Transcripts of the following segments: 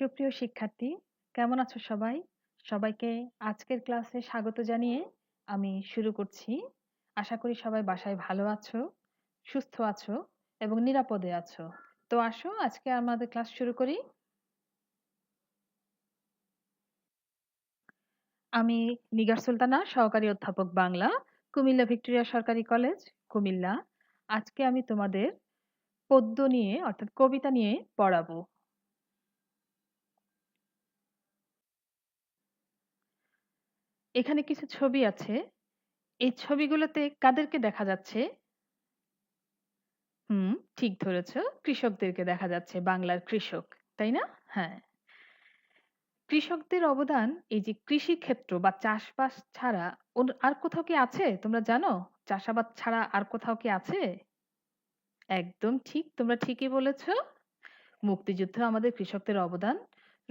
সুপ্রিয় শিক্ষার্থী, কেমন আছো সবাই? সবাইকে আজকের ক্লাসে স্বাগত জানিয়ে আমি শুরু করছি। আশা করি সবাই বাসায় ভালো আছো, সুস্থ আছো এবং নিরাপদে আছো। তো আসো আজকে আমাদের ক্লাস শুরু করি। আমি নিগার সুলতানা, সহকারী অধ্যাপক বাংলা, কুমিল্লা ভিক্টোরিয়া সরকারি কলেজ, কুমিল্লা। আজকে আমি তোমাদের পদ্য নিয়ে অর্থাৎ কবিতা নিয়ে পড়াবো। এখানে কিছু ছবি আছে। এই ছবিগুলোতে কাদেরকে দেখা যাচ্ছে? হুম, ঠিক ধরেছ। কৃষকদেরকে দেখা যাচ্ছে, বাংলার কৃষক। তাই না? হ্যাঁ। কৃষকদের অবদান এই যে কৃষিক্ষেত্র বা চাষবাস ছাড়া আর কোথাও কি আছে? তোমরা জানো? চাষাবাদ ছাড়া আর কোথাও কি আছে? একদম ঠিক। তোমরা ঠিকই বলেছ। মুক্তিযুদ্ধ আমাদের কৃষকদের অবদান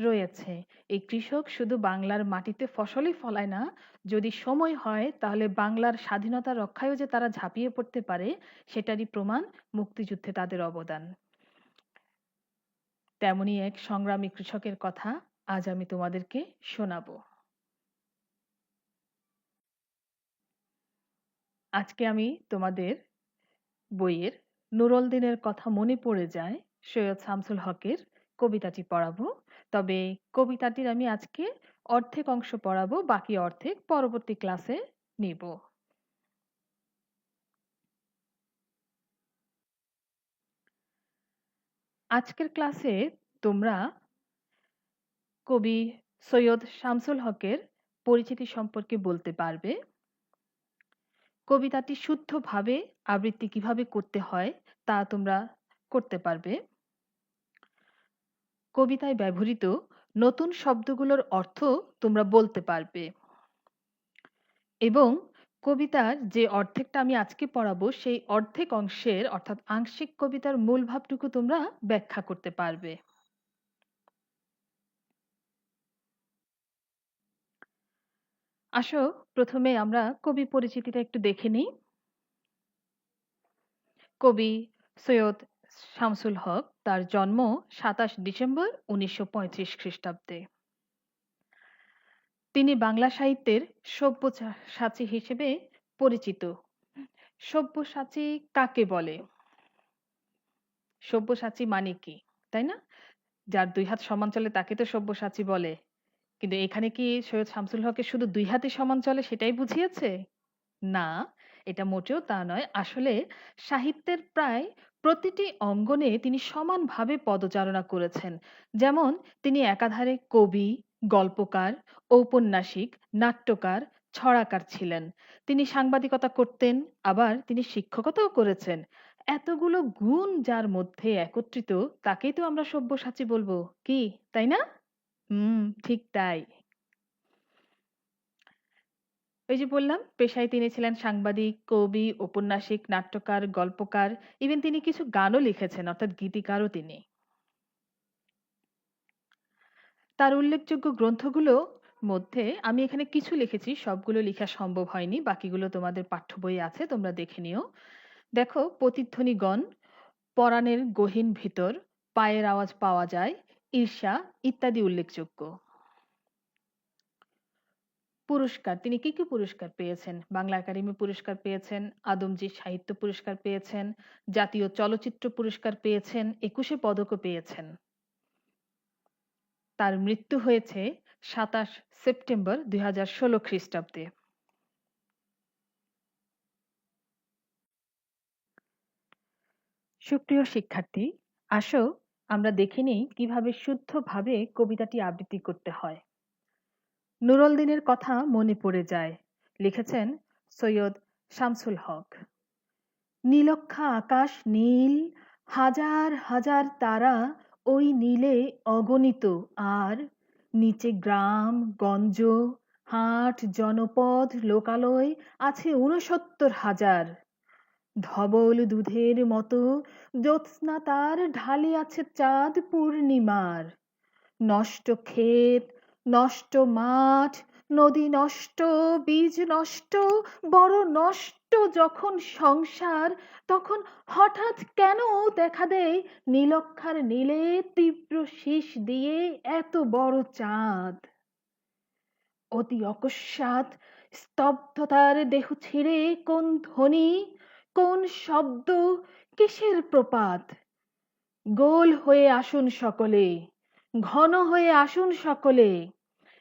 রয়েছে। এই কৃষক শুধু বাংলার মাটিতে ফসলই ফলায় না, যদি সময় হয় তাহলে বাংলার স্বাধীনতা রক্ষায়ও যে তারা ঝাঁপিয়ে পড়তে পারে সেটারই প্রমাণ মুক্তিযুদ্ধে তাদের অবদান। তেমনই এক সংগ্রামী কৃষকের কথা আজ আমি তোমাদেরকে শোনাবো। আজকে আমি তোমাদের বইয়ের নুরুল দিনের কথা মনে পড়ে যায় সৈয়দ শামসুল হকের কবিতাটি পড়াবো। তবে কবিতাটির আমি আজকে অর্ধেক অংশ পড়াবো, বাকি অর্ধেক পরবর্তী ক্লাসে নিব। আজকের ক্লাসে তোমরা কবি সৈয়দ শামসুল হকের পরিচিতি সম্পর্কে বলতে পারবে। কবিতাটি শুদ্ধভাবে আবৃত্তি কীভাবে করতে হয় তা তোমরা করতে পারবে। কবিতায় ব্যবহৃত নতুন শব্দগুলোর অর্থ তোমরা বলতে পারবে। এবং কবিতার যে অর্ধেকটা আমি আজকে পড়াবো, সেই অর্ধেক অংশের অর্থাৎ আংশিক কবিতার মূল ভাবটুকু তোমরা ব্যাখ্যা করতে পারবে। আসো, প্রথমে আমরা কবি পরিচিতিটা একটু দেখে নিই। কবি সৈয়দ শামসুল হক, তার জন্ম সাতাশ ডিসেম্বর উনিশশো খ্রিস্টাব্দে। তিনি বাংলা সাহিত্যের সব্যসাচী হিসেবে পরিচিত। সব্যসাচী কাকে বলে? সব্যসাচী মানে কি, তাই না? যার দুই হাত সমান চলে তাকে তো সব্যসাচী বলে। কিন্তু এখানে কি সৈয়দ শামসুল হকের শুধু দুই হাতে সমান চলে সেটাই বুঝিয়েছে? না এটা মোটেও তা নয়। আসলে সাহিত্যের প্রায় প্রতিটি অঙ্গনে তিনি সমানভাবে পদচারণা করেছেন। যেমন তিনি একাধারে কবি, গল্পকার, ঔপন্যাসিক, নাট্যকার, ছড়াকার ছিলেন। তিনি সাংবাদিকতা করতেন, আবার তিনি শিক্ষকতাও করেছেন। এতগুলো গুণ যার মধ্যে একত্রিত, তাকেই তো আমরা সব্যসাচী বলব। কি? তাই না? হুম, ঠিক তাই। ওই যে বললাম পেশায় তিনি ছিলেন সাংবাদিক, কবি, ঔপন্যাসিক, নাট্যকার, গল্পকার, ইভেন তিনি কিছু গানও লিখেছেন অর্থাৎ গীতিকারও তিনি। তার উল্লেখযোগ্য গ্রন্থগুলো মধ্যে আমি এখানে কিছু লিখেছি সবগুলো লেখা সম্ভব হয়নি বাকিগুলো তোমাদের পাঠ্য বইয়ে আছে তোমরা দেখে নিও দেখো প্রতিধ্বনিগণ পরাণের গহীন ভিতর পায়ের আওয়াজ পাওয়া যায় ঈর্ষা ইত্যাদি উল্লেখযোগ্য পুরস্কার, তিনি কি কি পুরস্কার পেয়েছেন? বাংলা একাডেমি পুরস্কার পেয়েছেন, আদমজি সাহিত্য পুরস্কার পেয়েছেন, জাতীয় চলচ্চিত্র পুরস্কার পেয়েছেন, একুশে পদকও পেয়েছেন। তার মৃত্যু হয়েছে সাতাশ সেপ্টেম্বর দুই হাজার ষোলো খ্রিস্টাব্দে। সুপ্রিয় শিক্ষার্থী, আসো আমরা দেখে নিই কীভাবে শুদ্ধভাবে কবিতাটি আবৃত্তি করতে হয়। নুরুল দিনের কথা মনে পড়ে যায়। লিখেছেন সৈয়দ শামসুল হক। নীলক্ষা আকাশ নীল, হাজার হাজার তারা ওই নীলে অগণিত, আর নিচে গ্রাম, গঞ্জ, হাট, জনপদ, লোকালয় আছে ঊনসত্তর হাজার। ধবল দুধের মতো জ্যোৎস্না তার ঢালে আছে চাঁদ পূর্ণিমার। নষ্ট ক্ষেত নষ্ট মাঠ, নদী নষ্ট, বীজ নষ্ট, বড় নষ্ট যখন সংসার, তখন হঠাৎ কেন দেখা দেয় নীলক্ষার নীলে তীব্র শীষ দিয়ে এত বড় চাঁদ? অতি অকস্মাৎ স্তব্ধতার দেহ ছিঁড়ে কোন ধ্বনি, কোন শব্দ, কিসের প্রপাত? গোল হয়ে আসুন সকলে, ঘন হয়ে আসুন সকলে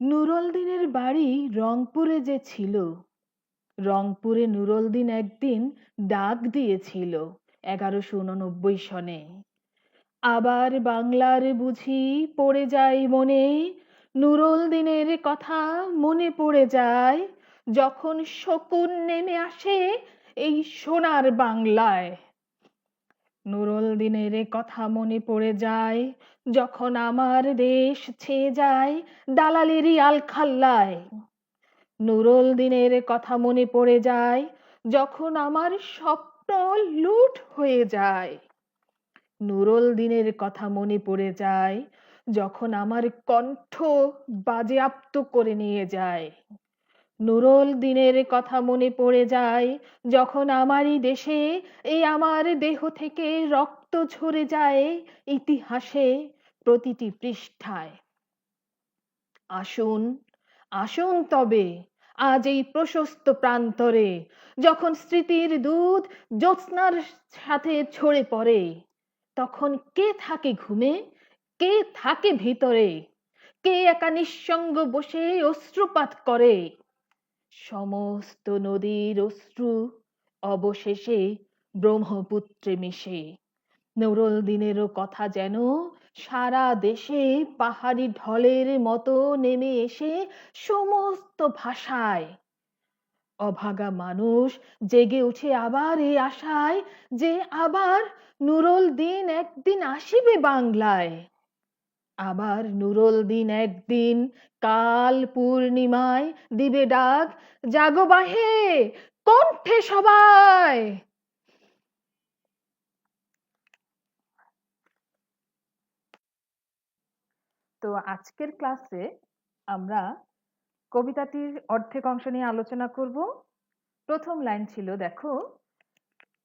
নুরল দিনের বাড়ি রংপুরে যে ছিল। রংপুরে নুরল দিন একদিন ডাক দিয়েছিল এগারোশো উননব্বই সনে। আবার বাংলার বুঝি পড়ে যায় মনে নুরল দিনের কথা মনে পড়ে যায় যখন শকুন নেমে আসে এই সোনার বাংলায়। নুরল দিনের কথা মনে পড়ে যায় যখন আমার দেশ ছেয়ে যায় দালালেরই আলখাল্লায় নুরল দিনের কথা মনে পড়ে যায় যখন আমার স্বপ্ন লুট হয়ে যায়। নুরল দিনের কথা মনে পড়ে যায় যখন আমার কণ্ঠ বাজেয়াপ্ত করে নিয়ে যায়। নুরল দিনের কথা মনে পড়ে যায় যখন আমারই দেশে এই আমার দেহ থেকে রক্ত ঝরে যায় ইতিহাসে প্রতিটি পৃষ্ঠায়। আসুন আসুন তবে আজ এই প্রশস্ত প্রান্তরে যখন স্মৃতির দুধ জ্যোৎস্নার সাথে ছড়ে পড়ে, তখন কে থাকে ঘুমে, কে থাকে ভিতরে, কে একা নিঃসঙ্গ বসে অশ্রুপাত করে? সমস্ত নদীর অশ্রু অবশেষে ব্রহ্মপুত্রে মিশে। নুরুল দিনেরও কথা যেন সারা দেশে পাহাড়ি ঢলের মতো নেমে এসে সমস্ত ভাষায় অভাগা মানুষ জেগে উঠে আবার এই আশায় যে আবার নুরুল দিন একদিন আসিবে বাংলায়। আবার নুরুল দিন একদিন কাল পূর্ণিমায় দিবে ডাক, জাগো বাহে, কণ্ঠে সবাই। তো আজকের ক্লাসে আমরা কবিতাটির অর্ধেক অংশ নিয়ে আলোচনা করব। প্রথম লাইন ছিল, দেখো,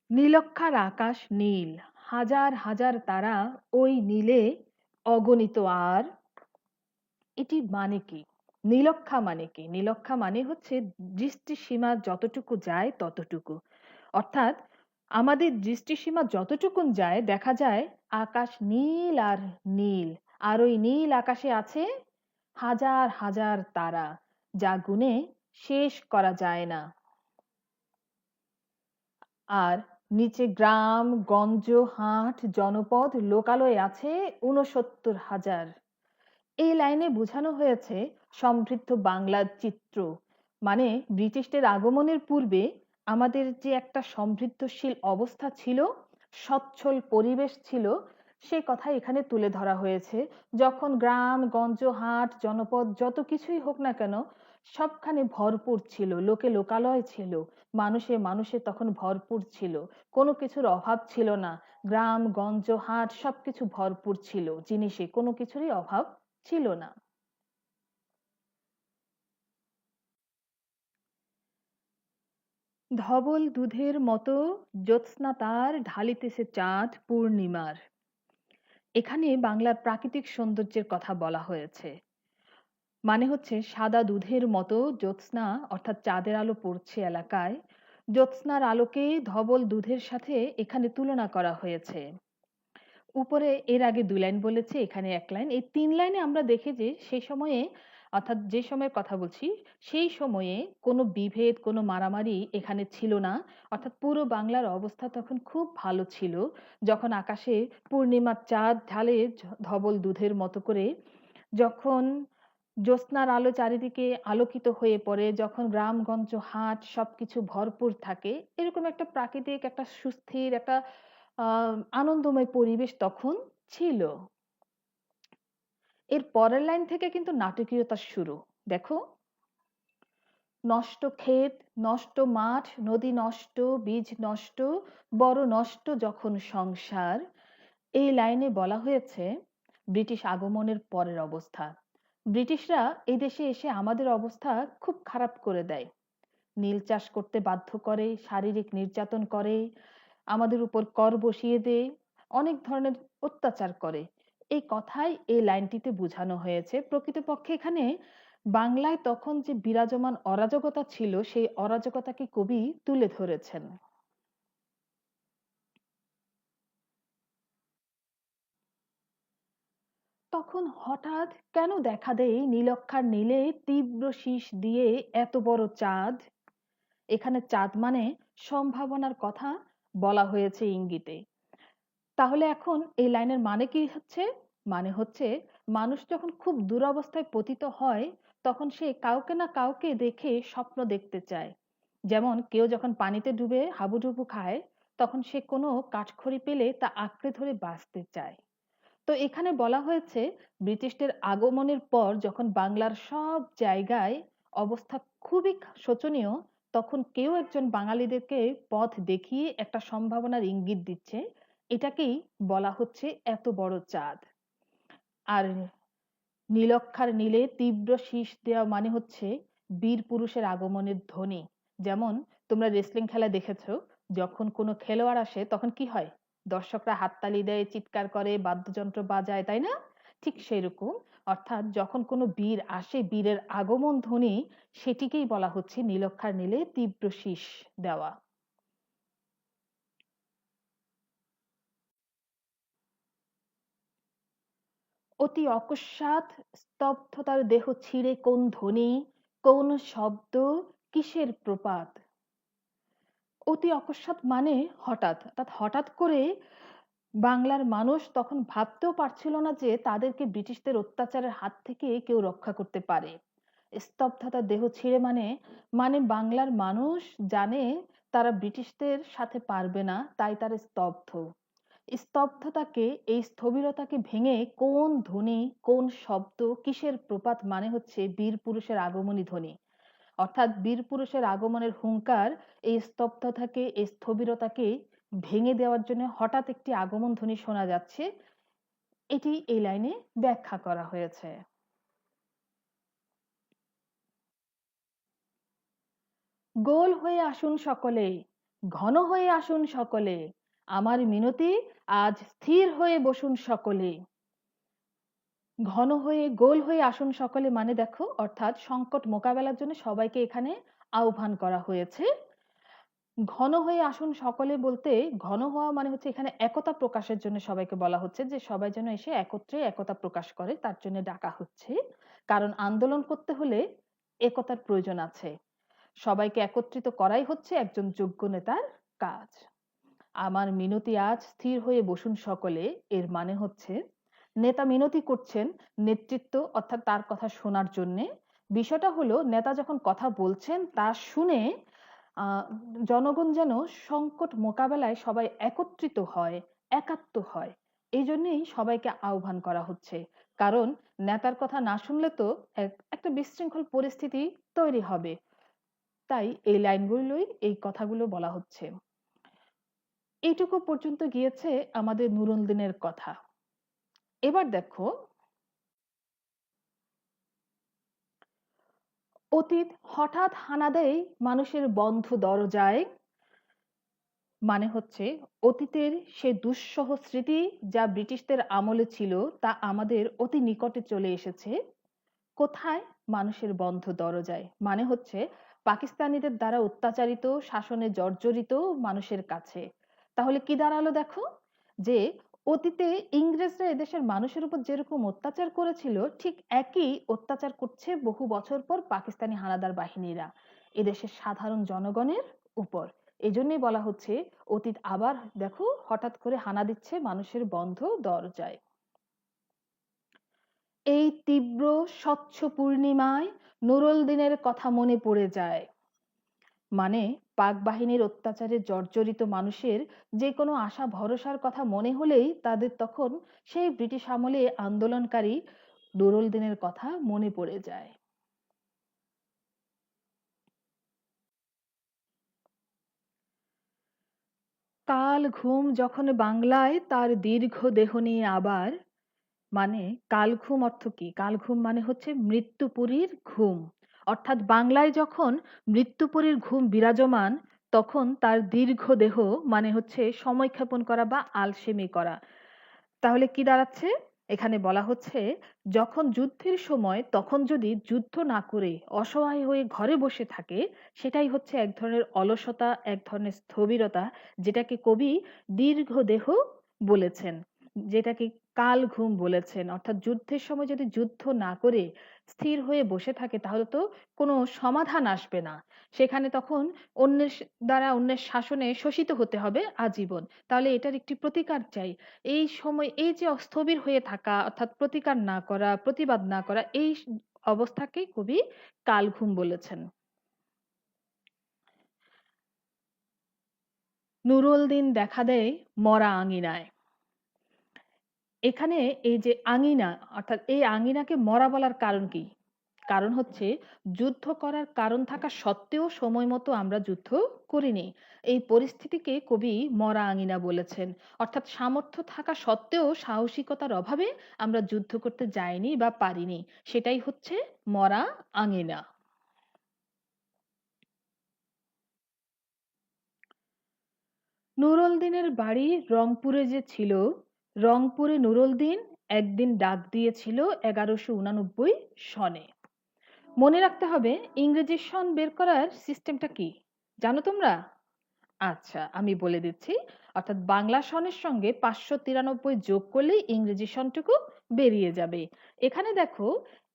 নীলক্ষার আকাশ নীল, হাজার হাজার তারা ওই নীলে অগণিত আর। এটি মানে কি? নীলক্ষা মানে কি? নীলক্ষা মানে হচ্ছে দৃষ্টিসীমা যতটুকু যায় ততটুকু। অর্থাৎ আমাদের দৃষ্টিসীমা যতটুকুন যায়, দেখা যায় আকাশ নীল আর নীল। আর ওই নীল আকাশে আছে হাজার হাজার তারা, যা গুণে শেষ করা যায় না। আর নিচে গ্রাম, গঞ্জ, হাট, জনপদ, লোকালয়ে আছে ঊনসত্তর হাজার। এই লাইনে বোঝানো হয়েছে সমৃদ্ধ বাংলার চিত্র। মানে ব্রিটিশদের আগমনের পূর্বে আমাদের যে একটা সমৃদ্ধশীল অবস্থা ছিল, সচ্ছল পরিবেশ ছিল সে কথা এখানে তুলে ধরা হয়েছে। যখন গ্রাম, গঞ্জ, হাট, জনপদ যত কিছুই হোক না কেন, সবখানে ভরপুর ছিল, লোকে লোকালয় ছিল, মানুষে মানুষে তখন ভরপুর ছিল, কোনো কিছুর অভাব ছিল না। গ্রাম, গঞ্জ, হাট সবকিছু ভরপুর ছিল, জিনিসে কোনো কিছুরই অভাব ছিল না। ধবল দুধের মতো জ্যোৎস্না তার ঢালিতেছে চাঁদ পূর্ণিমার। এখানে বাংলার প্রাকৃতিক সৌন্দর্যের কথা বলা হয়েছে। মানে হচ্ছে সাদা দুধের মতো জ্যোৎস্না, অর্থাৎ চাঁদের আলো পড়ছে এলাকায়, জ্যোৎস্নার আলোকে ধবল দুধের সাথে এখানে তুলনা করা হয়েছে। উপরে এর আগে দু লাইন বলেছে, এখানে এক লাইন। এই তিন লাইনে আমরা দেখি যে সেই সময়ে অর্থাৎ যে সময়ের কথা বলছি, সেই সময়ে কোনো বিভেদ, কোনো মারামারি এখানে ছিল না। অর্থাৎ পুরো বাংলার অবস্থা তখন খুব ভালো ছিল। যখন আকাশে পূর্ণিমার চাঁদ ঢালে ধবল দুধের মতো করে, যখন জ্যোৎস্নার আলো চারিদিকে আলোকিত হয়ে পড়ে, যখন গ্রামগঞ্জ হাট সবকিছু ভরপুর থাকে, এরকম একটা প্রাকৃতিক, একটা সুস্থির, একটা আনন্দময় পরিবেশ তখন ছিল। এর পরের লাইন থেকে কিন্তু নাটকীয়তা শুরু। দেখো। নষ্ট ক্ষেত, নষ্ট মাঠ, নদী নষ্ট, বীজ নষ্ট, বড় নষ্ট যখন সংসার। এই লাইনে বলা হয়েছে ব্রিটিশ আগমনের পরের অবস্থা। ব্রিটিশরা এই দেশে এসে আমাদের অবস্থা খুব খারাপ করে দেয়। নীল চাষ করতে বাধ্য করে, শারীরিক নির্যাতন করে, আমাদের উপর কর বসিয়ে দেয়, অনেক ধরনের অত্যাচার করে। এই কথাই এই লাইনটিতে বোঝানো হয়েছে। প্রকৃতপক্ষে এখানে বাংলায় তখন যে বিরাজমান অরাজকতা ছিল, সেই অরাজকতাকে কবি তুলে ধরেছেন। তখন হঠাৎ কেন দেখা দেয় নীলক্ষার নীলে তীব্র শীষ দিয়ে এত বড় চাঁদ? এখানে চাঁদ মানে সম্ভাবনার কথা বলা হয়েছে ইঙ্গিতে। তাহলে এখন এই লাইনের মানে কি হচ্ছে? মানে হচ্ছে মানুষ যখন খুব দুরবস্থায় পতিত হয়, তখন সে কাউকে না কাউকে দেখে স্বপ্ন দেখতে চায়। যেমন কেউ যখন পানিতে ডুবে হাবুডুবু খায়, তখন সে কোনো কাঠখড়ি পেলে তা আঁকড়ে ধরে বাঁচতে চায়। তো এখানে বলা হয়েছে, ব্রিটিশদের আগমনের পর যখন বাংলার সব জায়গায় অবস্থা খুবই শোচনীয়, তখন কেউ একজন বাঙালিদেরকে পথ দেখিয়ে একটা সম্ভাবনার ইঙ্গিত দিচ্ছে এটাকেই বলা হচ্ছে এত বড় চাঁদ। আর নীলক্ষার নীলে তীব্র শীষ দেওয়া মানে হচ্ছে বীর পুরুষের আগমনের ধ্বনি। যেমন তোমরা রেসলিং খেলা দেখেছ, যখন কোনো খেলোয়াড় আসে, তখন কি হয়? দর্শকরা হাততালি দেয়, চিৎকার করে, বাদ্যযন্ত্র বাজায়, তাই না? ঠিক সেরকম অর্থাৎ যখন কোনো বীর আসে, বীরের আগমন ধ্বনি, সেটিকেই বলা হচ্ছে নীলক্ষার নীলে তীব্র শীষ দেওয়া। অতি অকস্মাৎ স্তব্ধতার দেহ ছিঁড়ে কোন ধ্বনি, কোন শব্দ, কিসের প্রপাত? অতি অকস্মাৎ মানে হঠাৎ। অর্থাৎ হঠাৎ করে বাংলার মানুষ তখন ভাবতেও পারছিল না যে তাদেরকে ব্রিটিশদের অত্যাচারের হাত থেকে কেউ রক্ষা করতে পারে। স্তব্ধতা দেহ ছিঁড়ে মানে মানে বাংলার মানুষ জানে তারা ব্রিটিশদের সাথে পারবে না, তাই তারা স্তব্ধ। স্তব্ধতাকে, এই স্থবিরতাকে ভেঙে কোন ধ্বনি, কোন শব্দ কিসের প্রপাত মানে হচ্ছে বীর পুরুষের আগমনী ধ্বনি? অর্থাৎ বীর পুরুষের আগমনের হুঙ্কার এই স্তব্ধতাকে, এই স্থবিরতাকে ভেঙে দেওয়ার জন্য হঠাৎ একটি আগমন ধ্বনি শোনা যাচ্ছে। এটি এই লাইনে ব্যাখ্যা করা হয়েছে। গোল হয়ে আসুন সকলে ঘন হয়ে আসুন সকলে আমার মিনতি আজ স্থির হয়ে বসুন সকলে। ঘন হয়ে গোল হয়ে আসুন সকলে মানে দেখো, অর্থাৎ সংকট মোকাবেলার জন্য সবাইকে এখানে আহ্বান করা হয়েছে। ঘন হয়ে আসুন সকলে বলতে, ঘন হওয়া মানে হচ্ছে এখানে একতা প্রকাশের জন্য সবাইকে বলা হচ্ছে, যে সবাই যেন এসে একত্রে একতা প্রকাশ করে, তার জন্য ডাকা হচ্ছে। কারণ আন্দোলন করতে হলে একতার প্রয়োজন আছে। সবাইকে একত্রিত করাই হচ্ছে একজন যোগ্য নেতার কাজ। আমার মিনতি আজ স্থির হয়ে বসুন সকলে, এর মানে হচ্ছে, নেতা মিনতি করছেন নেতৃত্ব অর্থাৎ তার কথা শোনার জন্য। বিষয়টা হলো, নেতা যখন কথা বলছেন, তা শুনে জনগণ যেন সংকট মোকাবেলায় সবাই একত্রিত হয়, একাত্ম হয়। এই জন্যই সবাইকে আহ্বান করা হচ্ছে। কারণ, নেতার কথা না শুনলে তো একটা বিশৃঙ্খল পরিস্থিতি তৈরি হবে। তাই এই লাইনগুলোই এই কথাগুলো বলা হচ্ছে। এইটুকু পর্যন্ত গিয়েছে আমাদের নুরুল দিনের কথা। এবার দেখো, অতীত হঠাৎ হানা দেয় মানুষের বন্ধ দরজায় মানে হচ্ছে অতীতের সে দুঃসহ স্মৃতি যা ব্রিটিশদের আমলে ছিল তা আমাদের অতি নিকটে চলে এসেছে। কোথায়? মানুষের বন্ধ দরজায় মানে হচ্ছে পাকিস্তানিদের দ্বারা অত্যাচারিত, শাসনে জর্জরিত মানুষের কাছে। তাহলে কি দাঁড়াল দেখো? যে অতীতে ইংরেজরা এদেশের মানুষের উপর যেরকম অত্যাচার করেছিল, ঠিক একই অত্যাচার করছে বহু বছর পর পাকিস্তানি হানাদার বাহিনীরা এদেশের সাধারণ জনগণের উপর। এজন্যই বলা হচ্ছে, অতীত আবার দেখো হঠাৎ করে হানা দিচ্ছে মানুষের বন্ধ দরজায়। এই তীব্র স্বচ্ছ পূর্ণিমায় নুরুল দিনের কথা মনে পড়ে যায়। মানে পাক বাহিনীর অত্যাচারে জর্জরিত মানুষের যে কোনো আশা, ভরসার কথা মনে হলেই তাদের তখন সেই ব্রিটিশ আমলে আন্দোলনকারী নুরুল কথা মনে পড়ে যায়। কাল ঘুম যখন বাংলায়, তার দীর্ঘ দেহ নিয়ে আবার মানে কাল ঘুম অর্থ কি? কাল ঘুম মানে হচ্ছে মৃত্যুপুরীর ঘুম। অর্থাৎ বাংলায় যখন মৃত্যুপুরীর ঘুম বিরাজমান, তখন তার দীর্ঘ দেহ মানে হচ্ছে সময়ক্ষেপণ করা বা আলসেমি করা। তাহলে কি দাঁড়াচ্ছে? এখানে বলা হচ্ছে, যখন যুদ্ধের সময়, তখন যদি যুদ্ধ না করে অসহায় হয়ে ঘরে বসে থাকে, সেটাই হচ্ছে এক ধরনের অলসতা, এক ধরনের স্থবিরতা, যেটাকে কবি দীর্ঘ দেহ বলেছেন। যেটাকে কাল ঘুম বলেছেন। অর্থাৎ যুদ্ধের সময় যদি যুদ্ধ না করে স্থির হয়ে বসে থাকে, তাহলে তো কোনো সমাধান আসবে না। সেখানে তখন অন্যের দ্বারা অন্যের শাসনে শোষিত হতে হবে আজীবন। তাহলে এটার একটি প্রতিকার চাই। এই সময় এই যে অস্থবির হয়ে থাকা, অর্থাৎ প্রতিকার না করা, প্রতিবাদ না করা, এই অবস্থাকে কবি কাল ঘুম বলেছেন। নুরুল দিন দেখা দেয় মরা আঙিনায়। এখানে এই যে আঙিনা, অর্থাৎ এই আঙিনাকে মরা বলার কারণ কি? কারণ হচ্ছে যুদ্ধ করার কারণ থাকা সত্ত্বেও সময় মতো আমরা যুদ্ধ করিনি। এই পরিস্থিতিকে কবি মরা আঙিনা বলেছেন। অর্থাৎ সামর্থ্য থাকা সত্ত্বেও সাহসিকতার অভাবে আমরা যুদ্ধ করতে যাইনি বা পারিনি। সেটাই হচ্ছে মরা আঙিনা। নুরুল দিনের বাড়ি রংপুরে যে ছিল রংপুরে নুরুল দিন একদিন ডাক দিয়েছিল এগারোশো উনানব্বই সনে। মনে রাখতে হবে, ইংরেজি সন বের করার সিস্টেমটা কি? জানো তোমরা? আচ্ছা আমি বলে দিচ্ছি, অর্থাৎ বাংলা সনের সঙ্গে পাঁচশো তিরানব্বই যোগ করলেই ইংরেজি সনটুকু বেরিয়ে যাবে। এখানে দেখো,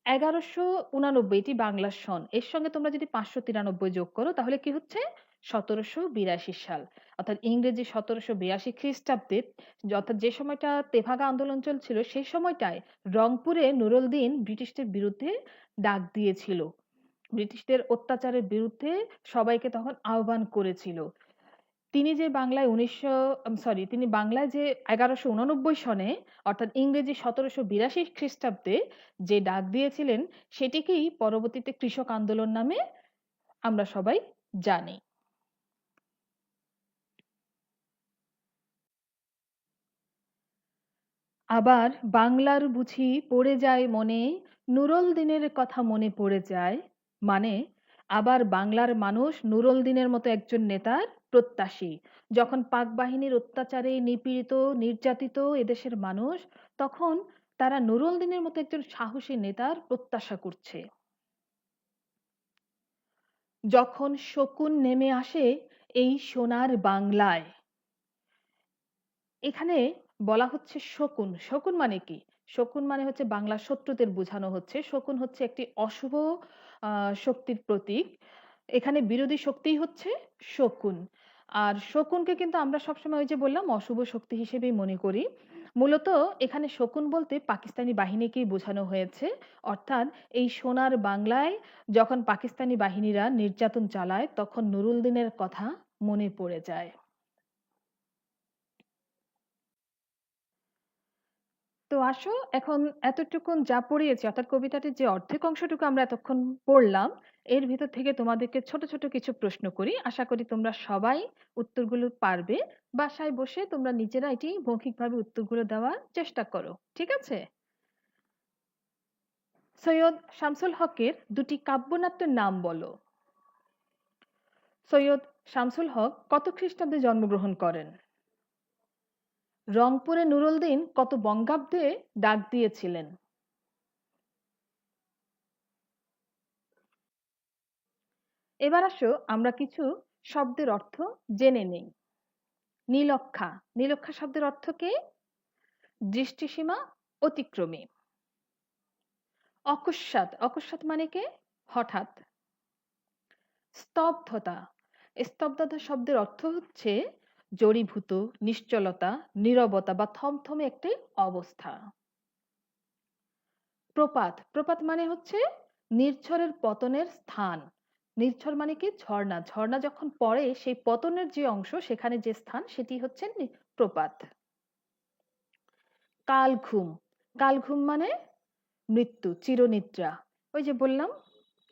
এগারোশো উনানব্বইটি বাংলা সন, এর সঙ্গে তোমরা যদি পাঁচশো তিরানব্বই যোগ করো, তাহলে কি হচ্ছে? সতেরোশো বিরাশি সাল। অর্থাৎ ইংরেজি সতেরোশো বিরাশি খ্রিস্টাব্দে অর্থাৎ যে সময়টা তেভাগা আন্দোলন চলছিল, সেই সময়টায় রংপুরে নুরুল দিন ব্রিটিশদের বিরুদ্ধে ডাক দিয়েছিল। ব্রিটিশদের অত্যাচারের বিরুদ্ধে সবাইকে তখন আহ্বান করেছিল। তিনি যে বাংলায় উনিশশো সরি তিনি বাংলায় যে এগারোশো উনানব্বই সনে অর্থাৎ ইংরেজি সতেরোশো বিরাশি খ্রিস্টাব্দে যে ডাক দিয়েছিলেন, সেটিকেই পরবর্তীতে কৃষক আন্দোলন নামে আমরা সবাই জানি। আবার বাংলার বুঝি পড়ে যায় মনে, নুরুল দিনের কথা মনে পড়ে যায় মানে আবার বাংলার মানুষ নুরুল দিনের মতো একজন নেতার প্রত্যাশী। যখন পাক বাহিনীর অত্যাচারে নিপীড়িত, নির্যাতিত এদেশের মানুষ, তখন তারা নুরুল দিনের মতো একজন সাহসী নেতার প্রত্যাশা করছে। যখন শকুন নেমে আসে এই সোনার বাংলায়, এখানে বলা হচ্ছে শকুন। শকুন মানে কি? শকুন মানে হচ্ছে বাংলা শত্রুদের বোঝানো হচ্ছে। শকুন হচ্ছে একটি অশুভ শক্তির প্রতীক। এখানে বিরোধী শক্তিই হচ্ছে শকুন। আর শকুনকে কিন্তু আমরা সবসময় ওই যে বললাম, অশুভ শক্তি হিসেবেই মনে করি। মূলত এখানে শকুন বলতে পাকিস্তানি বাহিনীকেই বোঝানো হয়েছে। অর্থাৎ এই সোনার বাংলায় যখন পাকিস্তানি বাহিনীরা নির্যাতন চালায়, তখন নুরুল দিনের কথা মনে পড়ে যায়। তো আসো, এখন এতটুকুন যা পড়িয়েছি, অর্থাৎ কবিতাটির যে অর্ধেক অংশটুকু আমরা এতক্ষণ পড়লাম, এর ভিতর থেকে তোমাদেরকে ছোট ছোট কিছু প্রশ্ন করি। আশা করি তোমরা সবাই উত্তরগুলো পারবে। বাসায় বসে তোমরা নিজেরা এটি মৌখিকভাবে উত্তরগুলো দেওয়ার চেষ্টা করো, ঠিক আছে? সৈয়দ শামসুল হকের দুটি কাব্যনাট্যের নাম বলো। সৈয়দ শামসুল হক কত খ্রিস্টাব্দে জন্মগ্রহণ করেন? রংপুরে নুরুল দিন কত বঙ্গাব্দে ডাক দিয়েছিলেন। এবার আসো আমরা কিছু শব্দের অর্থ জেনে নেই। নীলক্ষা। নীলক্ষা শব্দের অর্থ কি? দৃষ্টিসীমা অতিক্রমী। অকস্মাৎ। অকস্মাৎ মানে কে? হঠাৎ। স্তব্ধতা। স্তব্ধতা শব্দের অর্থ হচ্ছে জড়ীভূত, নিশ্চলতা, নীরবতা বা থমথমে একটি অবস্থা। প্রপাত প্রপাত মানে হচ্ছে নির্ঝরের পতনের স্থান। নির্ঝর মানে কি? ঝর্ণা। ঝর্ণা যখন পড়ে, সেই পতনের যে অংশ, সেখানে যে স্থান, সেটি হচ্ছে প্রপাত। কাল ঘুম কাল ঘুম মানে মৃত্যু, চিরনিদ্রা। ওই যে বললাম,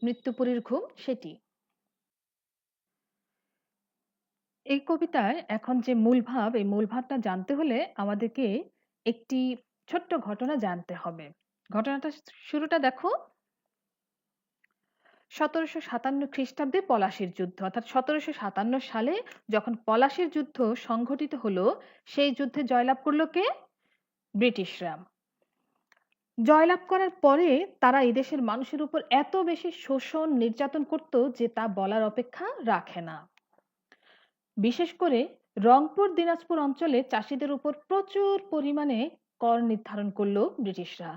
মৃত্যুপুরীর ঘুম, সেটি। এই কবিতায় এখন যে মূল ভাব, এই মূল ভাবটা জানতে হলে আমাদেরকে একটি ছোট্ট ঘটনা জানতে হবে। ঘটনাটা শুরুটা দেখো। সতেরোশো সাতান্ন খ্রিস্টাব্দে পলাশির যুদ্ধ, অর্থাৎ সতেরোশো সাতান্ন সালে যখন পলাশির যুদ্ধ সংঘটিত হলো, সেই যুদ্ধে জয়লাভ করল কে? ব্রিটিশরা। জয়লাভ করার পরে তারা এদেশের মানুষের উপর এত বেশি শোষণ, নির্যাতন করত যে তা বলার অপেক্ষা রাখে না। বিশেষ করে রংপুর, দিনাজপুর অঞ্চলে চাষিদের উপর প্রচুর পরিমাণে কর নির্ধারণ করল ব্রিটিশরা।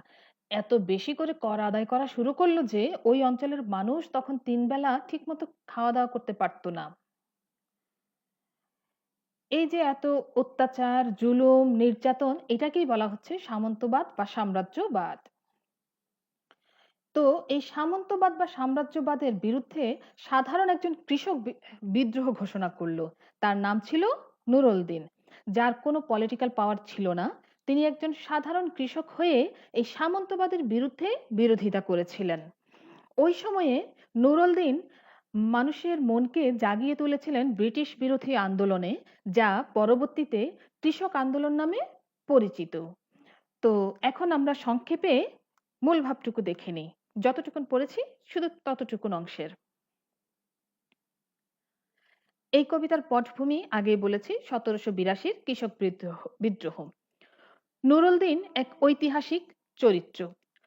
এত বেশি করে কর আদায় করা শুরু করল যে, ওই অঞ্চলের মানুষ তখন তিন বেলা ঠিকমতো খাওয়া দাওয়া করতে পারতো না। এই যে এত অত্যাচার, জুলুম, নির্যাতন, এটাকেই বলা হচ্ছে সামন্তবাদ বা সাম্রাজ্যবাদ। তো এই সামন্তবাদ বা সাম্রাজ্যবাদের বিরুদ্ধে সাধারণ একজন কৃষক বিদ্রোহ ঘোষণা করল। তার নাম ছিল নুরুল দিন। যার কোনো পলিটিক্যাল পাওয়ার ছিল না। তিনি একজন সাধারণ কৃষক হয়ে এই সামন্তবাদের বিরুদ্ধে বিরোধিতা করেছিলেন। ওই সময়ে নুরুল দিন মানুষের মনকে জাগিয়ে তুলেছিলেন ব্রিটিশ বিরোধী আন্দোলনে, যা পরবর্তীতে কৃষক আন্দোলন নামে পরিচিত। তো এখন আমরা সংক্ষেপে মূল ভাবটুকু দেখে নিই। যতটুকুন পড়েছি, শুধু ততটুকুন অংশের। এই কবিতার পটভূমি আগেই বলেছি, সতেরোশো বিরাশির কৃষক বিদ্রোহ নুরুল দিন এক ঐতিহাসিক চরিত্র।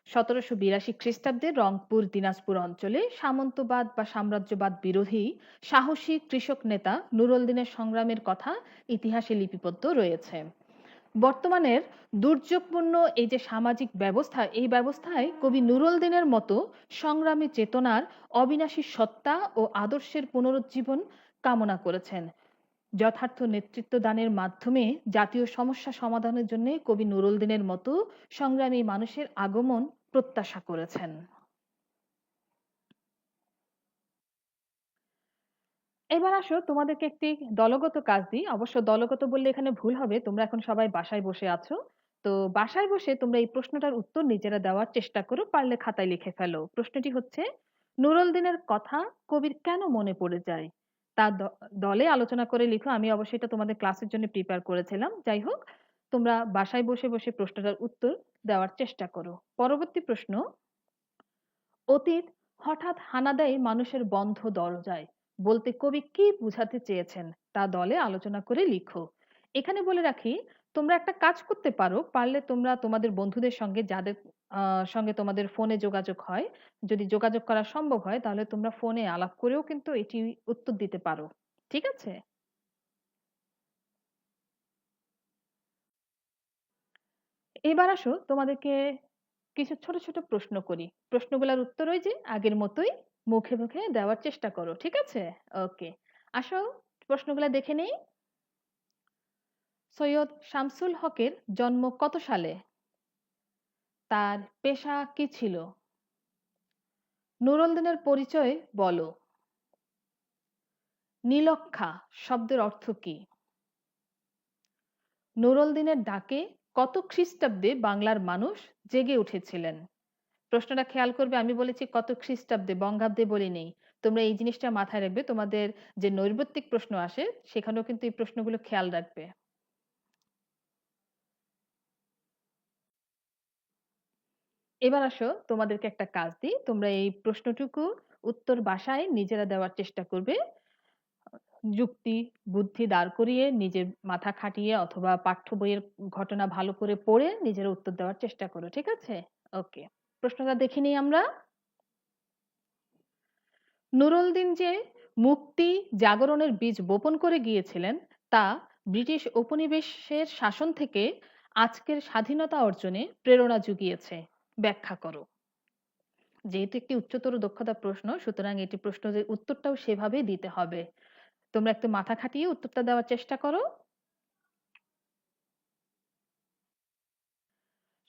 সতেরোশো বিরাশি খ্রিস্টাব্দে রংপুর, দিনাজপুর অঞ্চলে সামন্তবাদ বা সাম্রাজ্যবাদ বিরোধী সাহসী কৃষক নেতা নুরুল দিনের সংগ্রামের কথা ইতিহাসে লিপিবদ্ধ রয়েছে। বর্তমানের দুর্যোগপূর্ণ এই যে সামাজিক ব্যবস্থা, এই ব্যবস্থায় কবি নুরুল দিনের মতো সংগ্রামী চেতনার অবিনাশী সত্তা ও আদর্শের পুনরুজ্জীবন কামনা করেছেন। যথার্থ নেতৃত্ব দানের মাধ্যমে জাতীয় সমস্যা সমাধানের জন্য কবি নুরুল দিনের মতো সংগ্রামী মানুষের আগমন প্রত্যাশা করেছেন। এবার আসো, তোমাদেরকে একটি দলগত কাজ দিই। অবশ্য দলগত বললে এখানে ভুল হবে, তোমরা এখন সবাই বাসায় বসে আছো। তো বাসায় বসে তোমরা এই প্রশ্নটার উত্তর নিজেরা দেওয়ার চেষ্টা করো, পারলে খাতায় লিখে ফেলো। প্রশ্নটি হচ্ছে নুরুল দিনের কথা কবির কেন মনে পড়ে যায়? তা দলে আলোচনা করে লিখো। আমি অবশ্যই এটা তোমাদের ক্লাসের জন্য প্রিপেয়ার করেছিলাম। যাই হোক, তোমরা বাসায় বসে বসে প্রশ্নটার উত্তর দেওয়ার চেষ্টা করো। পরবর্তী প্রশ্ন, অতীত হঠাৎ হানা দেয় মানুষের বন্ধ দরজায়। বলতে কবি কি বুঝাতে চেয়েছেন তা দলে আলোচনা করে লিখো। এখানে বলে রাখি, তোমরা একটা কাজ করতে পারো, পারলে তোমরা তোমাদের বন্ধুদের সঙ্গে যাদের সঙ্গে তোমাদের ফোনে যোগাযোগ হয়, যদি যোগাযোগ করা সম্ভব হয়, তাহলে তোমরা ফোনে আলাপ করেও কিন্তু এটি উত্তর দিতে পারো। ঠিক আছে? এবার আসো তোমাদেরকে কিছু ছোট ছোট প্রশ্ন করি। প্রশ্নগুলোর উত্তর ওই যে আগের মতোই মুখে মুখে দেওয়ার চেষ্টা করো, ঠিক আছে? ওকে আসো, প্রশ্নগুলো দেখে নেই। সৈয়দ শামসুল হকের জন্ম কত সালে? তার পেশা কি ছিল? নুরুল দিনের পরিচয় বলো। নীলক্ষা শব্দের অর্থ কি? নুরুল দিনের ডাকে কত খ্রিস্টাব্দে বাংলার মানুষ জেগে উঠেছিলেন? প্রশ্নটা খেয়াল করবে, আমি বলেছি কত খ্রিস্টাব্দে, বঙ্গাব্দে বলি নেই তোমরা এই জিনিসটা মাথায় রাখবে, তোমাদের যে নৈর্ব্যক্তিক প্রশ্ন আসে, সেখানেও কিন্তু এই প্রশ্নগুলো খেয়াল রাখবে। এবার আসো, তোমাদেরকে একটা কাজ দিই, তোমরা এই প্রশ্নটুকু উত্তর বাসায় নিজেরা দেওয়ার চেষ্টা করবে। যুক্তি, বুদ্ধি দাঁড় করিয়ে নিজের মাথা খাটিয়ে অথবা পাঠ্য বইয়ের ঘটনা ভালো করে পড়ে নিজের উত্তর দেওয়ার চেষ্টা করো, ঠিক আছে? ওকে। প্রশ্নটা দেখে নিই আমরা। নুরুল দিন যে মুক্তি জাগরণের বীজ বপন করে গিয়েছিলেন, তা ব্রিটিশ উপনিবেশের শাসন থেকে আজকের স্বাধীনতা অর্জনে প্রেরণা জুগিয়েছে। ব্যাখ্যা করো। যেহেতু একটি উচ্চতর দক্ষতা প্রশ্ন, সুতরাং এটি প্রশ্নের উত্তরটাও সেভাবে দিতে হবে। তোমরা একটু মাথা খাটিয়ে উত্তরটা দেওয়ার চেষ্টা করো।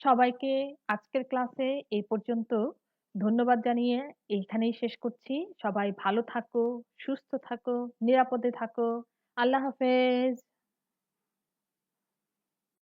সবাইকে আজকের ক্লাসে এই পর্যন্ত ধন্যবাদ জানিয়ে এইখানেই শেষ করছি। সবাই ভালো থাকো, সুস্থ থাকো, নিরাপদে থাকো। আল্লাহ হাফেজ।